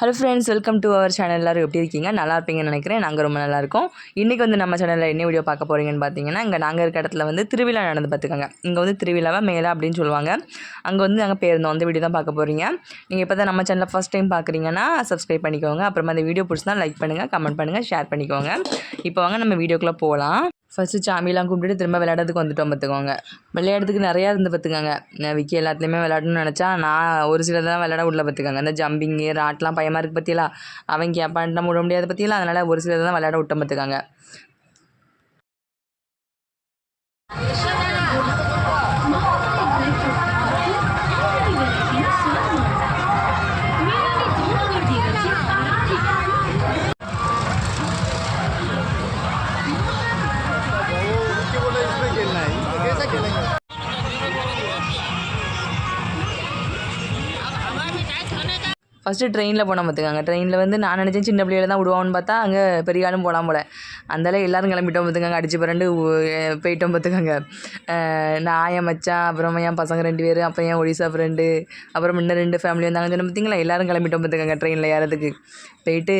Hello friends welcome to our channel எல்லோரும் எப்படி இருக்கீங்க? நல்லா இருப்பீங்கன்னு நினைக்கிறேன். நாங்கள் ரொம்ப நல்லா இருக்கோம். இன்றைக்கி வந்து நம்ம சேனலில் என்ன வீடியோ பார்க்க போகிறீங்கன்னு பார்த்தீங்கன்னா இங்கே நாங்கள் இருக்க இடத்துல வந்து திருவிழா நடந்து பார்த்துக்கோங்க. இங்கே வந்து திருவிழாவை மேலே அப்படின்னு சொல்லுவாங்க. அங்கே வந்து நாங்கள் போயிருந்தோம் அந்த வீடியோ தான் பார்க்க போகிறீங்க நீங்கள் இப்போ தான் நம்ம சேனலில் ஃபஸ்ட் டைம் பார்க்குறீங்கன்னா சப்ஸ்கிரைப் பண்ணிக்கோங்க. அப்புறமா அந்த வீடியோ பிடிச்சினா லைக் பண்ணுங்கள் கமெண்ட் பண்ணுங்கள் ஷேர் பண்ணிக்கோங்க. இப்போ வாங்க நம்ம வீடியோக்குள்ளே போகலாம் ஃபஸ்ட்டு சாமிலாம் கும்பிட்டுட்டு திரும்ப விளையாடுறதுக்கு வந்துட்டோம் பார்த்துக்கோங்க. விளையாடுறதுக்கு நிறையா இருந்து பார்த்துக்கோங்க. நான் விக்கி எல்லாத்துலேயுமே விளையாடணும்னு நினச்சா நான் ஒரு சில தான் விளையாட உள்ள பார்த்துக்கோங்க. இந்த ஜம்பிங்கு ராட்லாம் பயமாக இருக்குது பற்றியெல்லாம் அவன் கேப்பான்ட்டு விட முடியாது பற்றியெல்லாம் அதனால் ஒரு சில தான் விளையாட விட்டோம் பார்த்துக்கோங்க. ஃபஸ்ட்டு ட்ரெயினில் போனால் பார்த்துக்கோங்க ட்ரெயினில் வந்து நான் நினச்சேன் சின்ன பிள்ளையில தான் விடுவான்னு பார்த்தா அங்கே பெரிய ஆளும் போகலாம் போல. அந்தால எல்லோரும் கிளம்பிட்டோம் பார்த்துக்கோங்க அடிச்சு பிறண்டு போயிட்டோம் பார்த்துக்கோங்க நான் என் மச்சான் அப்புறம் என் பசங்க ரெண்டு பேர் அப்புறம் என் ஒடிசா ஃப்ரெண்டு அப்புறம் இன்னும் ரெண்டு ஃபேமிலி வந்தாங்க. சொன்ன பார்த்தீங்களா எல்லோரும் கிளம்பிட்டோம் பார்த்துக்கோங்க ட்ரெயினில் ஏறதுக்கு. போயிட்டு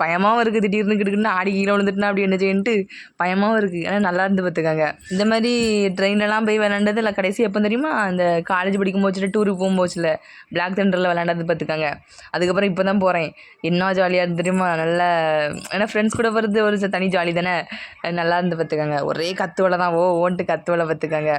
பயமாகவும் இருக்குது திடீர்னு கிட்டுக்குன்னு ஆடி கீழே விழுந்துட்டுனா அப்படி என்ன செய்யன்ட்டு பயமாகவும் இருக்குது ஆனால் நல்லா இருந்து பார்த்துக்கோங்க இந்த மாதிரி ட்ரெயின்லலாம் போய் விளாண்டது இல்லை கடைசி எப்போ தெரியுமா? அந்த காலேஜ் படிக்கும் போச்சுல டூருக்கு போகும்போச்சுல பிளாக் தண்டரில் விளாண்டது பார்த்துக்கோங்க அதுக்கப்புறம் இப்போ தான் போகிறேன் என்ன ஜாலியாக இருந்து தெரியுமா? நல்ல ஏன்னா ஃப்ரெண்ட்ஸ் கூட வருது ஒரு தனி ஜாலி தானே? நல்லா இருந்து பார்த்துக்கோங்க ஒரே கத்துவலை தான். ஓ ஓன்ட்டு கத்துவலை பார்த்துக்கோங்க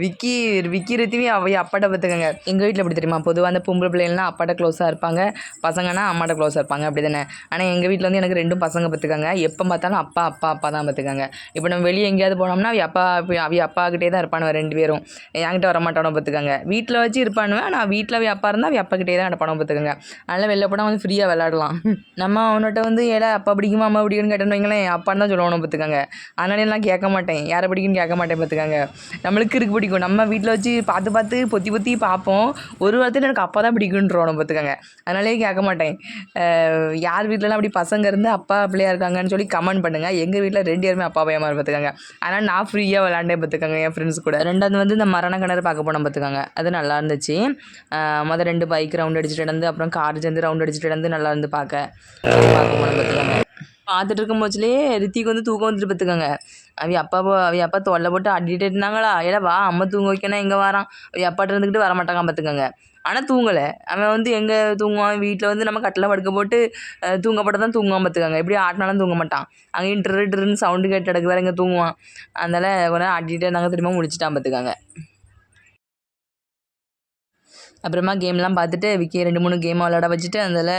விக்கி விக்கி ரித்திவி அவைய அப்பாட்ட பார்த்துக்கோங்க எங்கள் வீட்டில் எப்படி தெரியுமா? பொதுவாக அந்த பொம்பளை பிள்ளைங்கள்லாம் அப்பாட்ட க்ளோஸாக இருப்பாங்க. பசங்கன்னா அம்மாட்ட க்ளோஸாக இருப்பாங்க. அப்படி தானே? ஆனால் எங்கள் வீட்டில் வந்து எனக்கு ரெண்டும் பசங்க பார்த்துக்கோங்க எப்போ பார்த்தாலும் அப்பா அப்பா அப்பா தான் பார்த்துக்காங்க இப்போ நம்ம வெளியே எங்கேயாவது போனோம்னா அவ அப்பா அவி அப்பாக்கிட்டே தான் இருப்பானுவ ரெண்டு பேரும். என்கிட்ட வர மாட்டானோ பார்த்துக்கோங்க வீட்டில் வச்சு இருப்பானுவேன் நான் வீட்டில் அவி அப்பா இருந்தால் அவி அப்பா கிட்டே தான் பணம் பார்த்துக்கோங்க. அதனால் வெளில போனால் வந்து ஃப்ரீயாக விளாடலாம் நம்ம அவன்கிட்ட வந்து ஏடா அப்பா பிடிக்குமா அம்மா பிடிக்குன்னு கேட்டேன்னு வைங்களேன் அப்பான்னு தான் சொல்லணும் பார்த்துக்கோங்க. அதனால எல்லாம் கேட்க மாட்டேன். யாரை பிடிக்குன்னு கேட்க மாட்டேன் பார்த்துக்கோங்க. நம்மளுக்கு இருக்கு பிடிக்கும். நம்ம வீட்டில் வச்சு பார்த்து பார்த்து பொத்தி பொத்தி பார்ப்போம். ஒரு வாரத்தில் எனக்கு அப்பா தான் பிடிக்குன்றோம் பார்த்துக்கோங்க. அதனாலே கேட்க மாட்டேன். யார் வீட்டிலலாம் அப்படி பசங்க இருந்து அப்பா பிள்ளையாக இருக்காங்கன்னு சொல்லி கமெண்ட் பண்ணுங்கள் எங்கள் வீட்டில் ரெண்டு பேருமே அப்பா பையமாக பார்த்துக்கோங்க. அதனால் நான் ஃப்ரீயாக விளாண்டே பார்த்துக்கோங்க என் ஃப்ரெண்ட்ஸ் கூட. ரெண்டாவது வந்து இந்த மரண கிணறு பார்க்க போனோம் பார்த்துக்கோங்க. அது நல்லா இருந்துச்சு. மொதல் ரெண்டு பைக் ரவுண்ட் அடிச்சுட்டு நடந்து அப்புறம் கார் சேர்ந்து ரவுண்ட் அடிச்சுட்டு நடந்து நல்லா இருந்து பார்க்க. பார்க்க பார்த்துட்டு இருக்கும் போச்சுலேயே ரித்திக்கு வந்து தூக்கம் வந்துட்டு பார்த்துக்கோங்க. அவ அப்பா அவன் அவ அப்பா தொல்லை போட்டு அடிட்டு இருந்தாங்களா? ஏடா வா அம்மா தூங்க வைக்கணும் எங்கே வரான்? அவ அப்பாட்ட இருந்துக்கிட்டு வர மாட்டாங்க பார்த்துக்கோங்க. ஆனால் தூங்கலை. அவன் வந்து எங்கே தூங்குவான்? வீட்டில் வந்து நம்ம கட்டில் படுக்க போட்டு தூங்கப்பட்ட தான் தூங்குவான் பார்த்துக்கோங்க. எப்படி ஆட்டினாலும் தூங்க மாட்டான். அங்கே இன்டர் ட்ருன்னு சவுண்டு கேட்டு எடுக்க வேறு இங்கே தூங்குவான். அதனால் கொஞ்சம் நேரம் ஆட்டிகிட்டே இருந்தாங்க திரும்ப முடிச்சுட்டான் பார்த்துக்காங்க. அப்புறமா கேம்லாம் பார்த்துட்டு விக்கி ரெண்டு மூணு கேம் விளாட வச்சுட்டு அதில்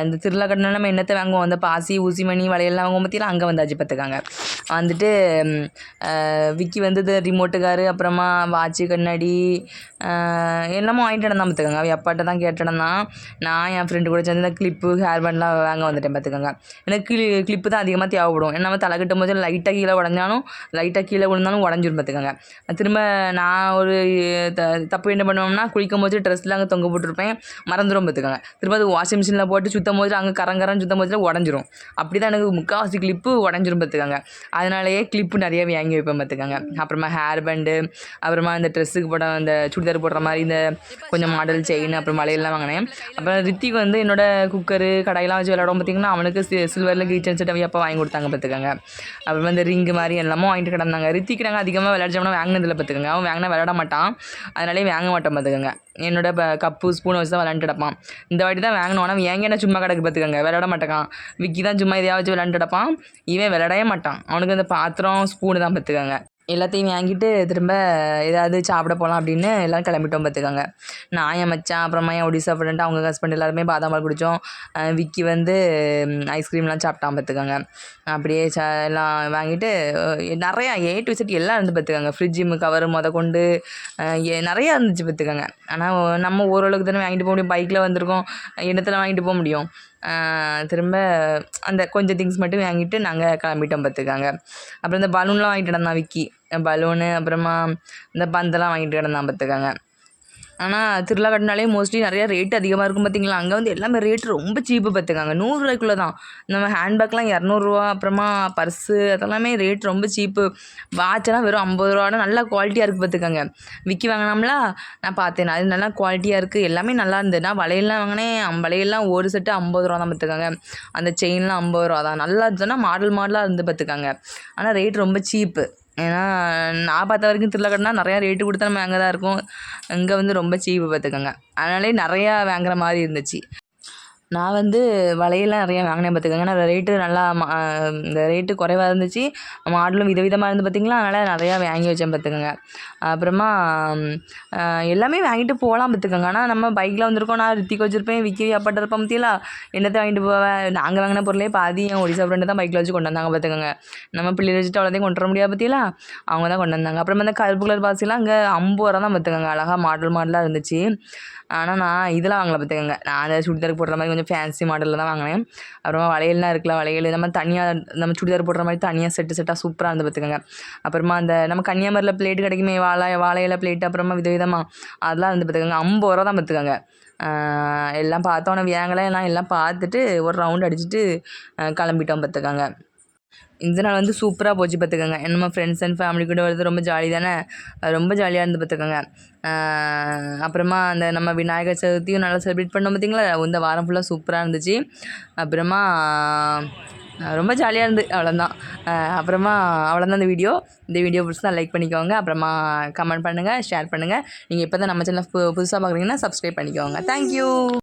அந்த திருவிழா கட்டினா நம்ம என்னத்தை வாங்குவோம்? அந்த பாசி ஊசி மணி வளையல்லாம் வாங்குவோம் பற்றிலாம் அங்கே வந்தாச்சு பார்த்துக்காங்க. வந்துட்டு விக்கி வந்து ரிமோட்டுக்காரு அப்புறமா வாட்சு கண்ணாடி எல்லாமே வாங்கிட்டு தான் பார்த்துக்கோங்க. அவன் அப்பாட்ட தான் கேட்டுடந்தான் நான் என் ஃப்ரெண்டு கூட சேர்ந்து இந்த கிளிப்பு ஹேர் பேண்ட்லாம் வாங்க வந்துட்டேன் பார்த்துக்கோங்க. எனக்கு கிளி கிளிப்பு தான் அதிகமாக தேவைப்படும். ஏன்னா நம்ம தலை கட்டும் போது லைட்டாக கீழே உடஞ்சாலும் லைட்டாக கீழே விழுந்தாலும் உடஞ்சிரும் பார்த்துக்கோங்க. திரும்ப நான் ஒரு த தப்பு என்ன பண்ணுவோம்னா குளிக்கும் போது ட்ரெஸ்லாம் அங்கே தொங்க போட்டிருப்பேன். மறந்துடும் பார்த்துக்கோங்க திரும்ப அது வாஷிங் மிஷினில் போட்டு சுத்தம் போது அங்கே கரங்கரன்னு சுத்தம் போது உடஞ்சிரும். அப்படி தான் எனக்கு முக்கால்வாசி கிளிப்பு உடஞ்சிரும் பார்த்துக்காங்க அதனாலேயே கிளிப்பு நிறைய வாங்கி வைப்பேன் பார்த்துக்காங்க அப்புறமா ஹேர் பேண்டு அப்புறமா இந்த ட்ரெஸ்ஸுக்கு போட அந்த சுடிதார் போடுற மாதிரி இந்த கொஞ்சம் மாடல் செயின் அப்புறம் மலையெல்லாம் வாங்கினேன். அப்புறம் ரித்திக் வந்து என்னோட குக்கரு கடையெல்லாம் வச்சு விளையாடும் பார்த்திங்கன்னா அவனுக்கு சில்வரில் கிச்சன் செட் அவைய அப்பா வாங்கி கொடுத்தாங்க பார்த்துக்கோங்க அப்புறமா இந்த ரிங்கு மாதிரி எல்லாமே வாங்கிட்டு கிடந்தாங்க. ரித்திக்கு நாங்கள் அதிகமாக விளையாடுச்சோம்னா வாங்கினதில் பார்த்துக்கோங்க அவன் வாங்கினா விளையாட மாட்டான். அதனாலே வாங்க மாட்டோம் பார்த்துக்கோங்க என்னோட இப்போ கப்பு ஸ்பூனை வச்சு தான் விளாண்டு கிடப்பான். இந்த வாட்டி தான் வாங்கணும் ஆனால் ஏங்க என்ன சும்மா கிடக்கு பார்த்துக்கோங்க. விளையாட மாட்டேக்கான். விக்கி தான் சும்மா இதையா வச்சு விளாண்டு கிடப்பான். இவன் விளையாடவே மாட்டான். அவனுக்கு அந்த பாத்திரம் ஸ்பூனு தான் பார்த்துக்கங்க. எல்லாத்தையும் வாங்கிட்டு திரும்ப ஏதாவது சாப்பிட போகலாம் அப்படின்னு எல்லாம் கிளம்பிட்டோம் பார்த்துக்கோங்க. நான் என் மச்சான் அப்புறமா என் ஒடிசா ஃப்ரெண்ட் அவங்க ஹஸ்பண்ட் எல்லாருமே பாதாம் பால் குடித்தோம் விக்கி வந்து ஐஸ்கிரீம்லாம் சாப்பிட்டான் பார்த்துக்கோங்க. அப்படியே ச எல்லாம் வாங்கிட்டு நிறையா ஏ டு செட் எல்லாம் இருந்து பார்த்துக்கோங்க. ஃப்ரிட்ஜு கவர் முத கொண்டு நிறையா இருந்துச்சு பார்த்துக்கோங்க. ஆனால் நம்ம ஓரளவுக்கு தானே வாங்கிட்டு போக முடியும். பைக்கில் வந்திருக்கோம். இடத்துல வாங்கிட்டு போக முடியும்? திரும்ப அந்த கொஞ்சம் திங்ஸ் மட்டும் வாங்கிட்டு நாங்கள் கிளம்பிட்டோம் பார்த்துக்கோங்க அப்புறம் இந்த பலூன்லாம் வாங்கிட்டு கிடந்தான் விக்கி. பலூனு அப்புறமா இந்த பந்தெல்லாம் வாங்கிட்டு கிடந்தான் பார்த்துக்கோங்க ஆனால் திருவிழா கட்டினாலே மோஸ்ட்லி நிறையா ரேட் அதிகமாக இருக்கும் பார்த்தீங்களா அங்கே வந்து எல்லாமே ரேட் ரொம்ப சீப்பு பார்த்துக்காங்க நூறுரூவாய்க்குள்ளே தான் நம்ம ஹேண்ட்பேக்லாம் இரநூறுவா அப்புறமா பர்ஸு அதெல்லாமே ரேட் ரொம்ப சீப்பு வாட்செல்லாம் வெறும் ஐம்பது ரூபான்னு நல்லா குவாலிட்டியாக இருக்குது பார்த்துக்கோங்க விக்கி வாங்கினோம்ல நான் பார்த்தேன். அது நல்லா குவாலிட்டியாக இருக்குது எல்லாமே நல்லா இருந்தது. நான் வளையல்லாம் வாங்கினேன். வளையல்லாம் ஒரு செட்டு ஐம்பது ரூபா தான் பார்த்துக்கோங்க அந்த செயின்லாம் ஐம்பது ரூபா தான் நல்லா இருந்ததுன்னா மாடல் மாடலாக இருந்து பார்த்துக்கோங்க ஆனால் ரேட் ரொம்ப சீப்பு ஏன்னா நான் பார்த்த வரைக்கும் திருவிழா நிறையா ரேட்டு கொடுத்தா நம்ம அங்கே தான் இருக்கும். இங்கே வந்து ரொம்ப சீப்பு பார்த்துக்கோங்க. அதனாலே நிறையா வாங்குகிற மாதிரி இருந்துச்சு. நான் வந்து வளையல்லாம் நிறையா வாங்கினேன் பார்த்துக்கோங்க. நான் ரேட்டு நல்லா மா இந்த ரேட்டு குறைவாக இருந்துச்சு. மாடலும் விதவிதமாக இருந்து பார்த்திங்களா? அதனால் நிறையா வாங்கி வச்சேன் பார்த்துக்கோங்க. அப்புறமா எல்லாமே வாங்கிட்டு போகலாம் பார்த்துக்கோங்க. ஆனால் நம்ம பைக்கில் வந்திருக்கோம். நான் ரித்திக்கு வச்சுருப்பேன். விக்கி அப்பாட்ட இருப்பேன் பார்த்தீங்களா என்னத்தை வாங்கிட்டு போவேன் நாங்கள் வாங்கின பொருளே பாதி என் ஒடிசா ஃப்ரெண்டு தான் பைக்கில் வச்சு கொண்டு வந்தாங்க பார்த்துக்கோங்க. நம்ம பிள்ளை வச்சுட்டு அவ்வளோதையும் கொண்டு வர முடியாது பார்த்தீங்களா அவங்க தான் கொண்டு வந்தாங்க. அப்புறமா இந்த கருப்பு கலர் பாசிலாம் அங்கே ஐம்பது ரூபா தான் பார்த்துக்கோங்க. அழகாக மாடல் மாடலாக இருந்துச்சு. ஆனால் நான் இதெல்லாம் வாங்கலை பார்த்துக்கோங்க. நான் அந்த சுடிதார் போடுற மாதிரி கொஞ்சம் ஃபேன்சி மாடலில் தான் வாங்கினேன். அப்புறமா வளையல்லாம் இருக்குல்ல வளையல் நம்ம தனியாக நம்ம சுடிதார் போடுற மாதிரி தனியாக செட்டு செட்டாக சூப்பராக இருந்து பார்த்துக்கோங்க அப்புறமா அந்த நம்ம கன்னியாகுமரியில் பிளேட்டு கிடைக்குமே வாழை வாழையில பிளேட்டு அப்புறமா விதவிதமாக அதெல்லாம் வந்து பார்த்துக்கோங்க ஐம்பது ரூபா தான் பார்த்துக்கோங்க எல்லாம் பார்த்தோன்னே வியாங்கலாம் எல்லாம் எல்லாம் பார்த்துட்டு ஒரு ரவுண்ட் அடிச்சுட்டு கிளம்பிட்டோம் பார்த்துக்கோங்க இந்த நாள் வந்து சூப்பராக போச்சு பார்த்துக்கோங்க நம்ம ஃப்ரெண்ட்ஸ் அண்ட் ஃபேமிலி கூட வருது ரொம்ப ஜாலி தானே? ரொம்ப ஜாலியாக இருந்து பார்த்துக்கோங்க அப்புறமா அந்த நம்ம விநாயகர் சதுர்த்தியும் நல்லா செலிப்ரேட் பண்ணோம் பார்த்தீங்களா இந்த வாரம் ஃபுல்லாக சூப்பராக இருந்துச்சு. அப்புறமா ரொம்ப ஜாலியாக இருந்து அவ்வளோதான் அப்புறமா அவ்வளோதான் இந்த வீடியோ இந்த வீடியோ பிடிச்சா லைக் பண்ணிக்கோங்க. அப்புறமா கமெண்ட் பண்ணுங்கள் ஷேர் பண்ணுங்கள் நீங்கள் இப்போ தான் நம்ம சேனல் புதுசாக பார்க்குறீங்கன்னா சப்ஸ்கிரைப் பண்ணிக்கோங்க. தேங்க்யூ